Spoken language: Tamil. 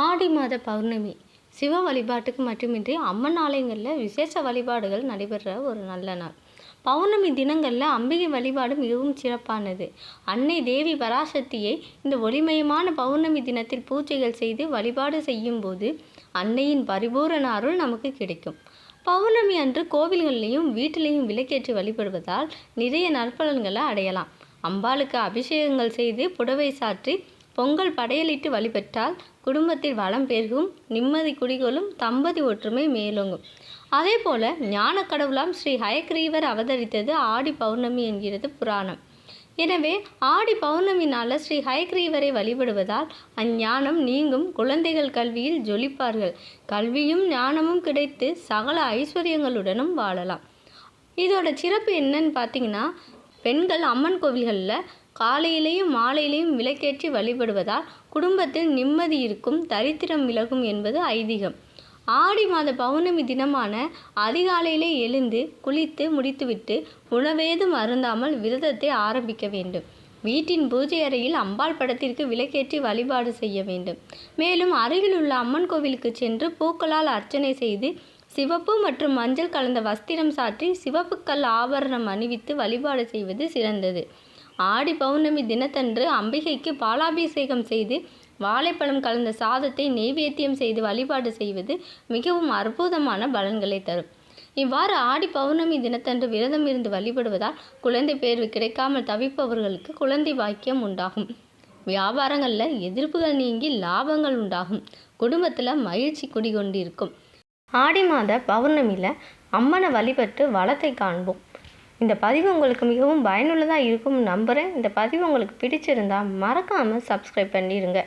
ஆடி மாத பௌர்ணமி. சிவ வழிபாட்டுக்கு மட்டுமின்றி அம்மன் ஆலயங்களில் விசேஷ வழிபாடுகள் நடைபெற ஒரு நல்ல நாள். பௌர்ணமி தினங்களில் அம்பிகை வழிபாடு மிகவும் சிறப்பானது. அன்னை தேவி பராசக்தியை இந்த ஒளிமயமான பௌர்ணமி தினத்தில் பூஜைகள் செய்து வழிபாடு செய்யும்போது அன்னையின் பரிபூரண அருள் நமக்கு கிடைக்கும். பௌர்ணமி அன்று கோவில்களிலையும் வீட்டிலையும் விளக்கேற்றி வழிபடுவதால் நிறைய நற்பலன்களை அடையலாம். அம்பாளுக்கு அபிஷேகங்கள் செய்து புடவை சாற்றி பொங்கல் படையலிட்டு வழிபட்டால் குடும்பத்தில் வளம் பெருகும் நிம்மதி குடிகொள்ளும் தம்பதி ஒற்றுமை மேலோங்கும். அதே போல ஞான கடவுளாம் ஸ்ரீ ஹயக்ரீவர் அவதரித்தது ஆடி பௌர்ணமி என்கிறது புராணம். எனவே ஆடி பௌர்ணமி நாளில் ஸ்ரீ ஹயக்ரீவரை வழிபடுவதால் அஞ்ஞானம் நீங்கும் குழந்தைகள் கல்வியில் ஜொலிப்பார்கள். கல்வியும் ஞானமும் கிடைத்து சகல ஐஸ்வர்யங்களுடனும் வாழலாம். இதோட சிறப்பு என்னன்னு பார்த்தீங்கன்னா பெண்கள் அம்மன் கோவில்களில் காலையிலேயும் மாலையிலேயும் விளக்கேற்றி வழிபடுவதால் குடும்பத்தில் நிம்மதி இருக்கும் தரித்திரம் விலகும் என்பது ஐதீகம். ஆடி மாத பௌர்ணமி தினமான அதிகாலையிலே எழுந்து குளித்து முடித்துவிட்டு உணவேதும் அருந்தாமல் விரதத்தை ஆரம்பிக்க வேண்டும். வீட்டின் பூஜை அறையில் அம்பாள் படத்திற்கு விளக்கேற்றி வழிபாடு செய்ய வேண்டும். மேலும் அருகில் உள்ள அம்மன் கோவிலுக்கு சென்று பூக்களால் அர்ச்சனை செய்து சிவப்பு மற்றும் மஞ்சள் கலந்த வஸ்திரம் சாற்றி சிவப்பு கல் ஆபரணம் அணிவித்து வழிபாடு செய்வது சிறந்தது. ஆடி பௌர்ணமி தினத்தன்று அம்பிகைக்கு பாலாபிஷேகம் செய்து வாழைப்பழம் கலந்த சாதத்தை நெய்வேத்தியம் செய்து வழிபாடு செய்வது மிகவும் அற்புதமான பலன்களை தரும். இவ்வாறு ஆடி பௌர்ணமி தினத்தன்று விரதம் இருந்து வழிபடுவதால் குழந்தை பேர்வு கிடைக்காமல் தவிப்பவர்களுக்கு குழந்தை பாக்கியம் உண்டாகும். வியாபாரங்களில் எதிர்ப்புகள் நீங்கி லாபங்கள் உண்டாகும். குடும்பத்தில் மகிழ்ச்சி குடிகொண்டிருக்கும். ஆடி மாத பௌர்ணமியில் அம்மனை வழிபட்டு வளத்தை காண்போம். இந்த பதிவு உங்களுக்கு மிகவும் பயனுள்ளதாக இருக்கும் நம்புகிறேன் இந்த பதிவு உங்களுக்கு பிடிச்சிருந்தா மறக்காமல் சப்ஸ்கிரைப் பண்ணிடுங்க